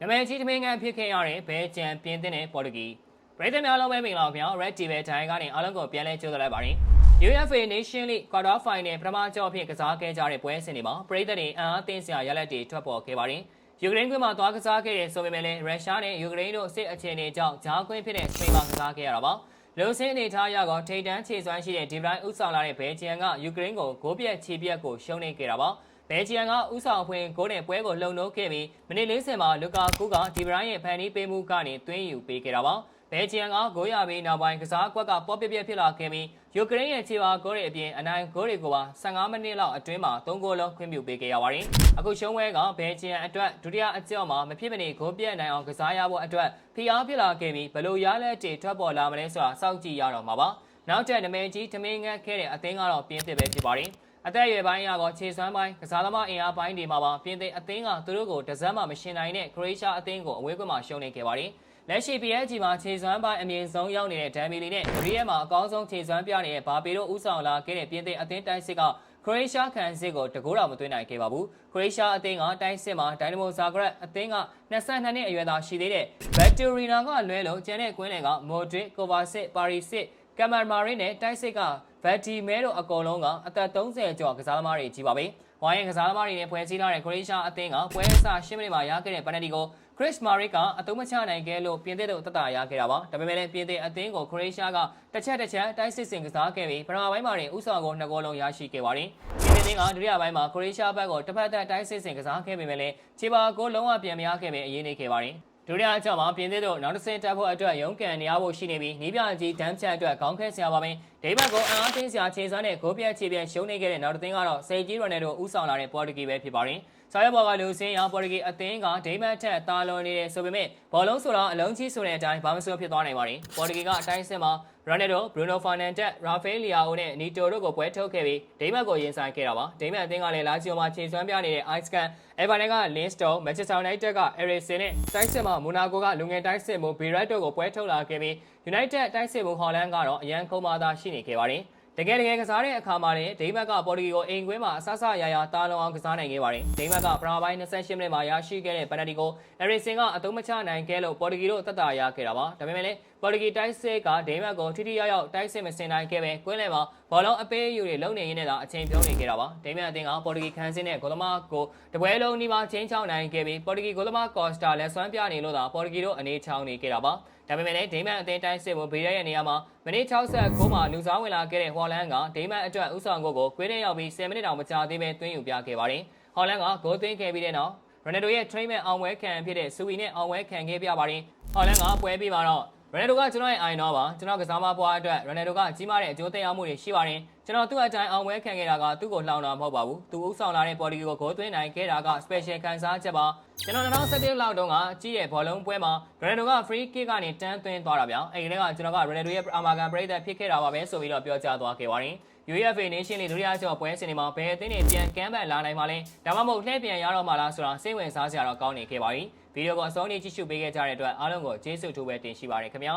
နမည်ကြီးသမင်ငံဖြစ်ခဲ့ရတဲ့ဘဲဂျန်ပြင်းတဲ့ပေါ်တူဂီပရိသတ်များလုံးပဲမင်္ဂလာပါခင်ဗျာ Red TV ထိုင်ကနေအားလုံးကိုပြန်လဲကြိုးစားလိုက်ပါရင် UEFA Nation League Quarter Final ပထမကြော့ဖြင့်ကစားခဲ့ကြတဲ့ပွဲစဉ်တွေမှာပရိသတ်တွေအံ့အားသင့်စရာရလဒ်တွေထွက်ပေါ်ခဲ့ပါတယ်ယူကရိန်းကွင်းမှာသွားကစားခဲ့တဲ့ဆိုပေမဲ့လည်းရုရှားနဲ့ယူကရိန်းတို့စစ်အခြေအနေကြောင့်ဂျားကွင်းဖြစ်တဲ့စပိန်မှာကစားခဲ့ရတာပါလူစင်းအနေထားရကောထိတ်တန်းခြေစွမ်းရှိတဲ့ဒီဘရိုင်းဥဆောင်လာတဲ့ဘဲဂျီယန်ကယူကရိန်းကိုဂိုးပြက်ခြေပြက်ကိုရှုံးနေခဲ့တာပါ ဘယ်ဂျီယန်ကဥဆောင်ဖွင့်ဂိုးနဲ့ပွဲကိုလှုံနှိုးခဲ့ပြီးမိနစ်40မှာလူကာကူကဒီဘရိုင်းရဲ့ဖန်နီးပေးမှုကနေသွင်းယူပေးခဲ့တာပါဘယ်ဂျီယန်ကဂိုးရပြီးနောက်ပိုင်းကစားကွက်ကပေါ့ပြက်ပြက်ဖြစ်လာခဲ့ပြီးယူကရိန်းရဲ့ခြေပါဂိုးတွေအပြင်အနိုင်ဂိုးတွေကိုပါ15မိနစ်လောက်အတွင်းမှာ3ဂိုးလုံးခွင့်ပြုပေးခဲ့ရပါတယ်အခုရှုံးပွဲကဘယ်ဂျီယန်အတွက်ဒုတိယအကြော့မှာမဖြစ်မနေဂိုးပြက်နိုင်အောင်ကစားရဖို့အတွက်ဖိအားဖြစ်လာခဲ့ပြီးဘလို့ရလက်တွေထွက်ပေါ်လာမလဲဆိုတာစောင့်ကြည့်ရတော့မှာပါနောက်ထပ်နမည်ကြီးထမင်းငတ်ခဲ့တဲ့အသင်းကတော့ပြင်းသစ်ပဲဖြစ်ပါတယ် အသက်အရွယ်ပိုင်းအရတော့ခြေစွမ်းပိုင်းကစားသမားအင်အားပိုင်းတွေမှာပါပြင်သစ်အသင်းကသူတို့ကိုတစမ်းမှမရှင်နိုင်တဲ့ခရိုအေးရှားအသင်းကိုအဝေးကွင်းမှာရှုံးနေခဲ့ပါတယ်။လက်ရှိ PSG မှာခြေစွမ်းပိုင်းအမြင့်ဆုံးရောက်နေတဲ့ဒမ်မီလီနဲ့ဂရီယက်မှာအကောင်းဆုံးခြေစွမ်းပြနေတဲ့ဘာပီတို့ဦးဆောင်လာခဲ့တဲ့ပြင်သစ်အသင်းတိုင်းစစ်ကခရိုအေးရှားခံစစ်ကိုတကူတော့မသွင်းနိုင်ခဲ့ပါဘူး။ခရိုအေးရှားအသင်းကတိုင်းစစ်မှာဒိုင်နမိုဇာဂရက်အသင်းက22နှစ်အရွယ်သားရှိသေးတဲ့ဘက်တူရီနာကလွဲလို့ကျန်တဲ့ကွင်းလယ်ကမိုဒရစ်ကိုဗာစစ်ပါရီစစ် ကမ်မန်မာရင်းနဲ့တိုက်စစ်ကဗက်တီမဲတို့အကုန်လုံးကအသက်30ကျော်ကစားသမားတွေကြီးပါပဲ။ဝိုင်းရင်ကစားသမားတွေနဲ့ဖွဲ့စည်းထားတဲ့ခရိုအေးရှားအသင်းကပွဲအစ10မိနစ်မှာရခဲ့တဲ့ပယ်နတီကိုခရစ်မာရစ်ကအတုံးမချနိုင်ခဲ့လို့ပြင်သစ်တို့တက်တာရခဲ့တာပါ။ဒါပေမဲ့လည်းပြင်သစ်အသင်းကိုခရိုအေးရှားကတစ်ချက်တစ်ချက်တိုက်စစ်စင်ကစားခဲ့ပြီးပထမပိုင်းမှာတင်ဥဆောင်ကိုနှစ်ဂိုးလုံးရရှိခဲ့ပါတယ်။ပြင်သစ်ကဒုတိယပိုင်းမှာခရိုအေးရှားဘက်ကိုတစ်ဖက်သက်တိုက်စစ်စင်ကစားခဲ့ပေမဲ့လည်းခြေပါကိုလုံးဝပြန်မရခဲ့ပဲအရေးနေခဲ့ပါတယ်။ ဒုတိယအကြောင်းမှာပြင်သစ်တို့နောက်တစ်ဆင့်တက်ဖို့အတွက်ရုန်းကန်နေရဖို့ရှိနေပြီးနီးပြကြီးဒမ်းဖြတ်အတွက်ခေါင်းခဲဆရာပါမင်းဒိဘတ်ကိုအန်အားသိမ်းဆရာခြေစွမ်းနဲ့ဂိုးပြတ်ခြေပြတ်ရှုံးနေခဲ့တဲ့နောက်တစ်သင်းကတော့စေဂျီရိုနယ်တို့ဦးဆောင်လာတဲ့ပေါ်တူဂီပဲဖြစ်ပါတယ်။ဆော်ရဘော်ကလူစင်းရောပေါ်တူဂီအသင်းကဒိမတ်ထက်တာလွန်နေတယ်ဆိုပေမဲ့ဘောလုံးဆိုတော့အလုံးကြီးဆိုတဲ့အတိုင်းဘာမှမဆိုဖြစ်သွားနိုင်ပါတယ်။ပေါ်တူဂီကအတိုင်းစစ်မှာ ရိုနယ်ဒိုဘရူနိုဖာနန်တက်ရာဖေးလီယာအိုနဲ့နီတိုတို့ကိုပွဲထုတ်ခဲ့ပြီးဒိမတ်ကိုရင်ဆိုင်ခဲ့တာပါ။ဒိမတ်အသင်းကလည်းလာချီယိုမှာခြေစွမ်းပြနေတဲ့ Ice Can အေဗာနန်က Linstone Manchester United က Eriksen နဲ့တိုက်စစ်မှာမိုနာကိုကလူငယ်တိုက်စစ်မှု Beirut တို့ကိုပွဲထုတ်လာခဲ့ပြီး United တိုက်စစ်မှု Holland ကတော့အရန်ခုံမာသာရှိနေခဲ့ပါတယ်။တကယ်တကယ်ကစားတဲ့အခါမှာလည်းဒိမတ်ကပေါ်တူဂီကိုအိမ်ကွင်းမှာအဆအဆရာရာတားလုံအောင်ကစားနိုင်ခဲ့ပါတယ်။ဒိမတ်ကပထမပိုင်း28မိနစ်မှာရရှိခဲ့တဲ့ပယ်နတီကိုအရီဆင်ကအသုံးမချနိုင်ခဲ့လို့ပေါ်တူဂီတို့တက်တာရခဲ့တာပါ။ဒါပေမဲ့လည်းပေါ်တူဂီတိုက်စစ်ကဒိမတ်ကိုထိထိရောက်ရောက်တိုက်စစ်မစင်နိုင်ခဲ့ပဲကွင်းလယ်မှာဘောလုံးအပေးအယူတွေလုံနေရင်းနဲ့သာအချိန်ပြုံးနေခဲ့တာပါ။ဒိမတ်အသင်းကပေါ်တူဂီခန်းစင်းနဲ့ဂိုလမာကိုတပွဲလုံးဒီမှာချင်းချောင်းနိုင်ခဲ့ပြီးပေါ်တူဂီဂိုလမာကော့စတာလက်စွမ်းပြနေလို့သာပေါ်တူဂီတို့အနေချောင်းနေခဲ့တာပါ။ဒါပေမဲ့လည်းဒိမန်အသင်းတိုင်းစစ်မှုဘေးရရဲ့နေရာမှာမိနစ်69မှာလူစားဝင်လာခဲ့တဲ့ဟော်လန်ကဒိမန်အတွက်ဥဆောင်ကိုကိုကွင်းထဲရောက်ပြီး10မိနစ်တောင်မကြာသေးပဲသွင်းယူပြခဲ့ပါတယ်။ဟော်လန်ကဂိုးသွင်းခဲ့ပြီးတဲ့နောက်ရိုနယ်ဒိုရဲ့ trainment အောင်ပွဲခံဖြစ်တဲ့ဆူဝီနဲ့အောင်ပွဲခံခဲ့ပြပါတယ်။ဟော်လန်ကပွဲပြီးမှာတော့ ရိုနယ်ဒိုကကျွန်တော်ရဲ့အိုင်တော့ပါကျွန်တော်ကစားမပွားအတွက်ရိုနယ်ဒိုကကြီးမားတဲ့အကျိုးသက်ရောက်မှုတွေရှိပါတယ် ကျွန်တော်သူ့အတိုင်းအောင်ပွဲခံခဲ့တာကသူ့ကိုလှောင်တာမဟုတ်ပါဘူးသူဥဆောင်လာတဲ့ပေါ်တီကိုဂိုးသွင်းနိုင်ခဲ့တာက special ခံစားချက်ပါကျွန်တော်2017လောက်တုန်းကကြီးတဲ့ဘောလုံးပွဲမှာရိုနယ်ဒိုက free kick ကနေတန်းသွင်းသွားတာဗျာအဲ့ဒီကကျွန်တော်ကရိုနယ်ဒိုရဲ့အာမာကန်ပရိသတ်ဖြစ်ခဲ့တာပါပဲဆိုပြီးတော့ပြောကြားသွားခဲ့ပါတယ် UEFA Nation League ဒုတိယကျော်ပွဲစဉ်တွေမှာဘယ်အသင်းတွေပြန်ကမ်းပန်လာနိုင်မှာလဲဒါမှမဟုတ်လှည့်ပြန်ရတော့မှာလားဆိုတာစိတ်ဝင်စားစရာတော့ကောင်းနေခဲ့ပါပြီဗီဒီယိုကိုအဆုံးထိကြည့်ရှုပေးခဲ့ကြတဲ့အတွက်အားလုံးကိုကျေးဇူးတူပဲတင်ရှိပါရခင်ဗျာ